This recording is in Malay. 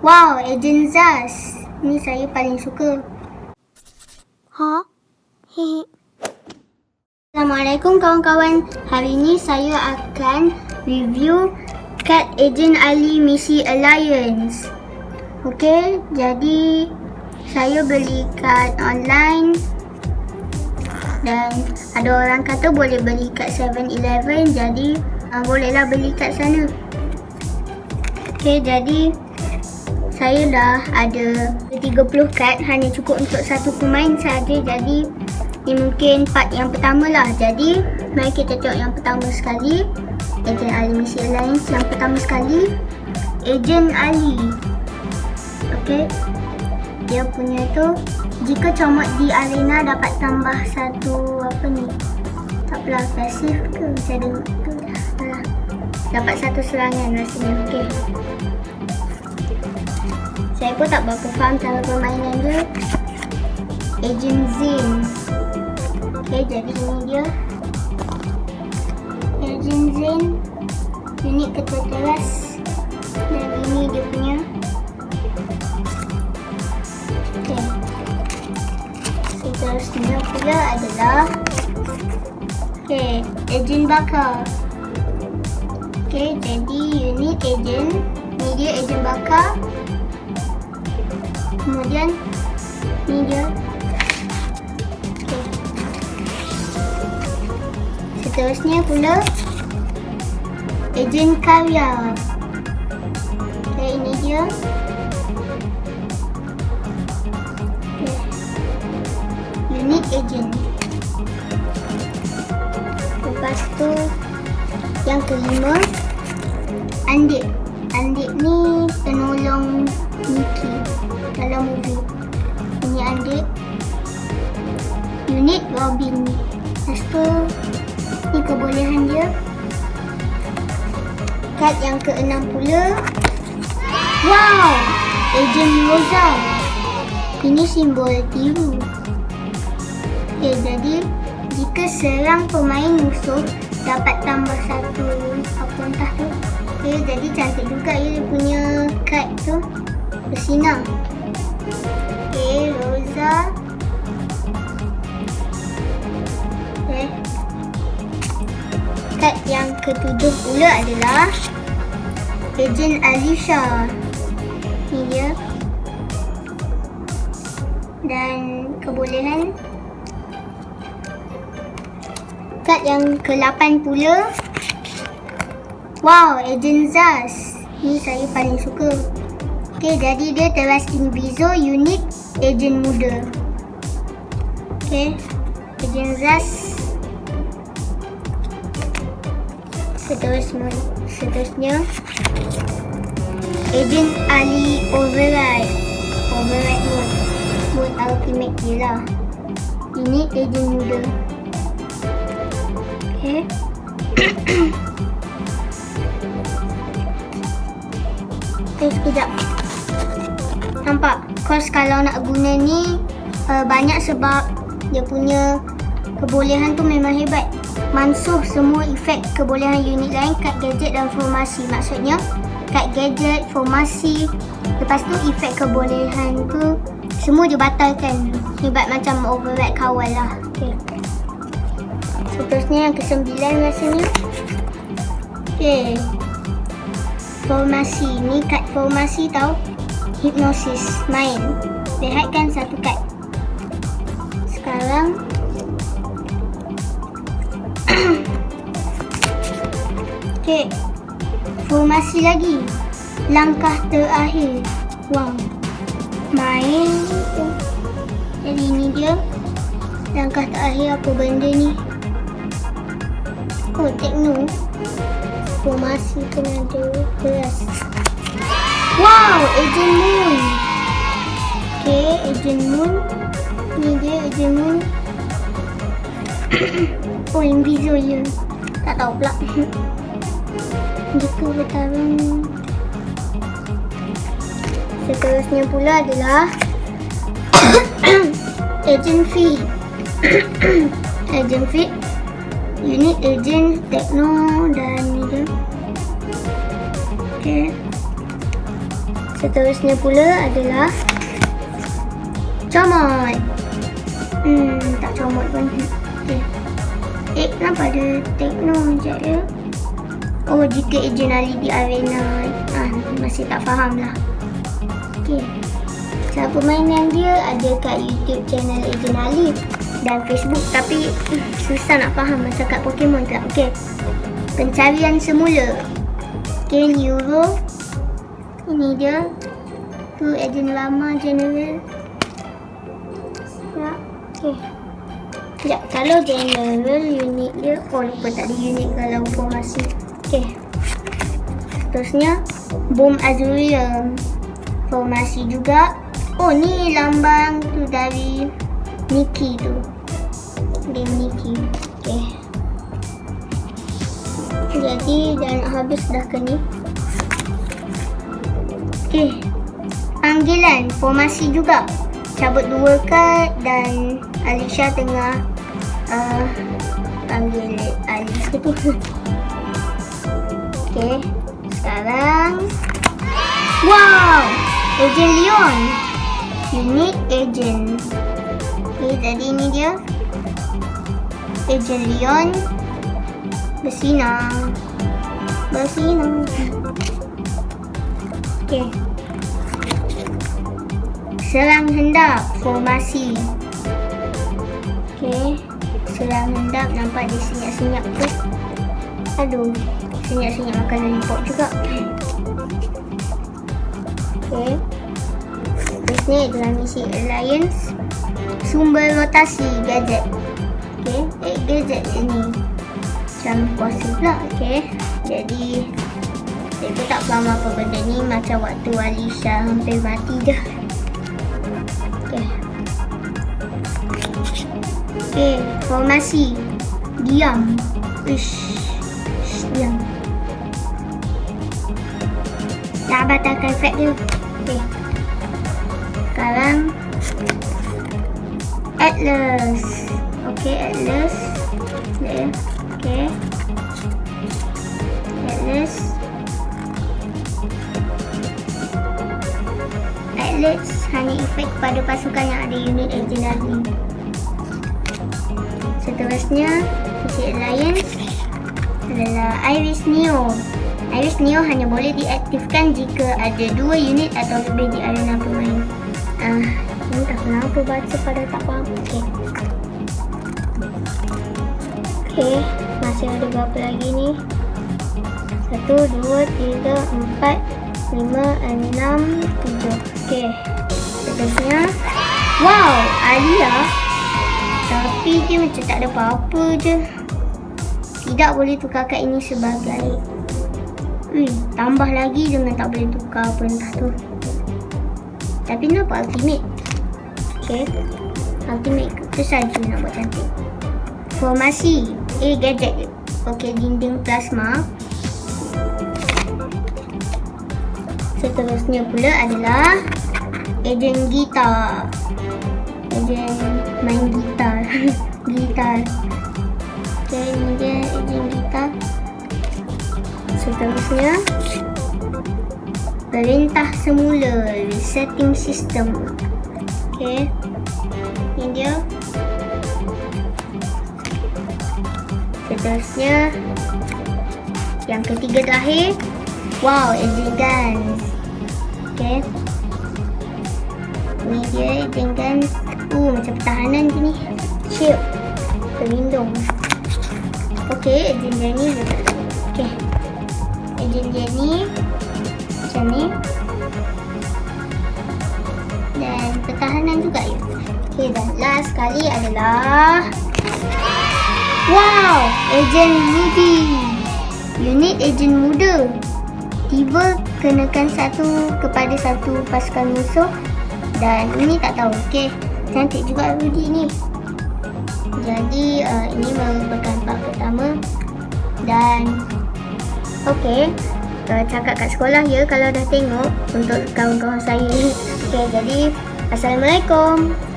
Wow, Agent Zaz. Ni saya paling suka. Ha? Hehe. Assalamualaikum kawan-kawan. Hari ini saya akan review kad Agent Ali Misi Alliance. Okey, jadi saya beli kad online dan ada orang kata boleh beli kat 7-Eleven jadi uh, bolehlah beli kat sana. Okey, jadi saya dah ada 30 kad hanya cukup untuk satu pemain saja jadi ini mungkin part yang pertama lah. Jadi, mari kita tengok yang pertama sekali. Agent Ali Misi Alliance yang pertama sekali. Agent Ali. Okay. Dia punya tu, jika comot di arena dapat tambah satu apa ni. Tak apalah, pasif ke? Saya dengar tu dah. Dapat satu serangan rasanya. Okay. Saya pun tak berapa faham cara permainan dia. Agent Zin. Okay, jadi ini dia. Agent Zen. Unit ketua teras. Dan ini dia punya. Okay. Seterusnya pula adalah. Okay, Agent Bakar. Okay, jadi unit agent. Ini dia agent bakar. Kemudian, ini dia. Seterusnya pula Ejen karya Okay, ini dia. Okay. Unit ejen. Lepas tu Yang kelima Andik. Andik ni penolong Mickey Dalam movie Ini Andik Unit Robin Lepas tu ni kebolehan dia. Kad yang keenam pula wow! Agent Rosa. Ini simbol tiru. Okay, jadi jika serang pemain musuh dapat tambah satu apa entah tu okay, jadi cantik juga ya dia punya kad tu. Bersinar okay, kad yang ketujuh pula adalah Agent Alisha. Ni dia. Dan kebolehan kad yang ke-8 pula Wow, Agent Zaz. Ni saya paling suka. Okay, jadi dia teras Inviso unit agent muda. Okay, Agent Zaz seterusnya seterusnya. Agent Ali Override. Override mode mode ultimate je lah. Ini agent muda. Okay okay sekejap. nampak course kalau nak guna ni uh, banyak sebab dia punya kebolehan tu memang hebat mansuh semua efek kebolehan unit lain kat gadget dan formasi. Maksudnya, kat gadget, formasi, lepas tu efek kebolehan tu semua dia batalkan. Hebat macam override kawal lah. Okay. Seterusnya yang kesembilan rasanya. Okay. Formasi. Ni kat formasi tau. Hipnosis. Main. Lihatkan satu kad. Sekarang Okey. Formasi lagi. Langkah terakhir. Wow. Main. Jadi ini dia. Langkah terakhir apa benda ni? Oh, tekno. Formasi kena ada beras. Wow, Agent Moon. Okay, Agent Moon. Ni dia Agent Moon. oh, Inviso je. Tak tahu pula. Jika bertarung Seterusnya pula adalah Agent Feed Agent Feed Unit Agent Techno dan ni dia Okay Seterusnya pula adalah comot. Hmm, tak comot pun. Okay. Eh, kenapa ada tekno sekejap ya? Oh, jika ejen Ali di arena. Ah, masih tak faham lah. Okay. Cara permainan dia ada kat YouTube channel Ejen Ali dan Facebook tapi hmm, susah nak faham macam kat Pokemon tak. Okay. Pencarian semula. Okay, Euro. Ini dia. Tu ejen lama general. Ya. Okay. Sekejap, kalau general unit dia, oh lupa tak ada unit kalau formasi. Okay. Seterusnya, bom azurium. Formasi juga. Oh, ni lambang tu dari Nikki tu. Game Nikki. Okay. Jadi, dah nak habis dah ke ni. Okay. Panggilan, formasi juga. Cabut dua kad dan Alisha tengah uh, panggil Alisha tu. Okay. Sekarang. Wow! Agent Leon. Unique agent. Okay, tadi ni dia. Agent Leon. Bersinar. Bersinar. Okay. Serang hendak formasi. Okay. Serang hendak nampak dia senyap-senyap tu. Aduh. Senyap-senyap makan lollipop juga. Okay. Terus ni adalah misi Alliance. Sumber rotasi gadget. Okay. Eh, gadget ini. Macam kuasa pula. Okay. Jadi, saya pun tak faham apa benda ni. Macam waktu Alisha hampir mati dah. Okay, formasi. Diam. Ish. Ish, diam. Dah batalkan efek dia. Okay. Sekarang. Atlas. Okay, Atlas. Ya. Okay. Atlas. Atlas hanya efek pada pasukan yang ada unit legendary. Seterusnya, misi Alliance adalah Iris Neo. Iris Neo hanya boleh diaktifkan jika ada dua unit atau lebih di arena pemain. Ah, ini tak kenapa baca pada tak faham. Okey. Okey, masih ada berapa lagi ni? Satu, dua, tiga, empat, lima, enam, tujuh. Okey. Seterusnya. Wow, Alia. Tapi dia macam tak ada apa-apa je. Tidak boleh tukar kad ini sebagai Ui, tambah lagi dengan tak boleh tukar apa entah tu. Tapi kenapa ultimate? Okay. Ultimate tu saja nak buat cantik. Formasi. A gadget. Okay, dinding plasma. Seterusnya pula adalah Agent gitar. Agent main gitar. Gitar. Ni dia agent gitar. Seterusnya Perintah semula Resetting system. Okay Ini dia. Seterusnya Yang ketiga terakhir Wow, agent guns Okay Ni dia agent guns Uh, macam pertahanan je ni Shield Pelindung Okay, agent gun ni. Okay agent dia ni. Macam ni. Dan pertahanan juga ya. Ok dan last sekali adalah wow! Agent Moody unit agent muda. Tiba kenakan satu kepada satu pasukan musuh. Dan ini tak tahu ok cantik juga Rudy ni dan Okey. Uh, cakap kat sekolah ya kalau dah tengok untuk kawan-kawan saya. Okey, jadi Assalamualaikum.